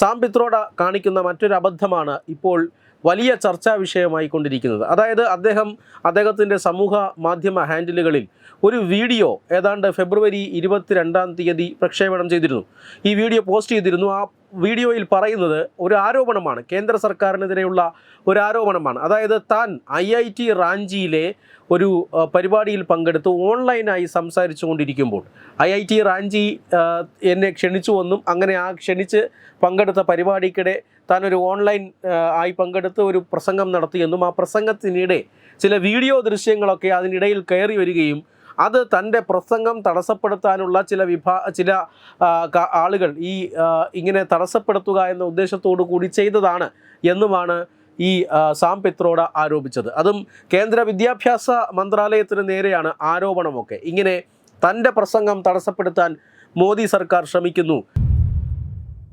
Sam Pitroda കാണിക്കുന്ന മറ്റൊരു അബദ്ധമാണ് ഇപ്പോൾ വലിയ ചർച്ചാ വിഷയമായി കൊണ്ടിരിക്കുന്നത്. അതായത് അദ്ദേഹം അദ്ദേഹത്തിന്റെ സമൂഹ മാധ്യമ ഹാൻഡിലുകളിൽ ഒരു വീഡിയോ ഏതാണ്ട് ഫെബ്രുവരി ഇരുപത്തിരണ്ടാം തീയതി പ്രക്ഷേപണം ചെയ്തിരുന്നു. ഈ വീഡിയോ പോസ്റ്റ് ചെയ്തിരുന്നു. ആ വീഡിയോയിൽ പറയുന്നത് ഒരു ആരോപണമാണ്. കേന്ദ്ര സർക്കാരിനെതിരെയുള്ള ഒരു ആരോപണമാണ്. അതായത് താൻ ഐ ഐ ടി റാഞ്ചിയിലെ ഒരു പരിപാടിയിൽ പങ്കെടുത്ത് ഓൺലൈനായി സംസാരിച്ചു കൊണ്ടിരിക്കുമ്പോൾ ഐ ഐ ടി റാഞ്ചി എന്നെ ക്ഷണിച്ചുവെന്നും അങ്ങനെ ആ ക്ഷണിച്ച് പങ്കെടുത്ത പരിപാടിക്കിടെ താൻ ഒരു ഓൺലൈൻ ആയി പങ്കെടുത്ത് ഒരു പ്രസംഗം നടത്തിയെന്നും ആ പ്രസംഗത്തിനിടെ ചില വീഡിയോ ദൃശ്യങ്ങളൊക്കെ അതിനിടയിൽ കയറി വരികയും അത് തന്റെ പ്രസംഗം തടസ്സപ്പെടുത്താനുള്ള ചില വിഭാ ചില ആളുകൾ ഈ ഇങ്ങനെ തടസ്സപ്പെടുത്തുക എന്ന ഉദ്ദേശത്തോടു കൂടി ചെയ്തതാണ് എന്നുമാണ് ഈ സാം പിത്രോഡ ആരോപിച്ചത്. അതും കേന്ദ്ര വിദ്യാഭ്യാസ മന്ത്രാലയത്തിന് നേരെയാണ് ആരോപണമൊക്കെ. ഇങ്ങനെ തന്റെ പ്രസംഗം തടസ്സപ്പെടുത്താൻ മോദി സർക്കാർ ശ്രമിക്കുന്നു.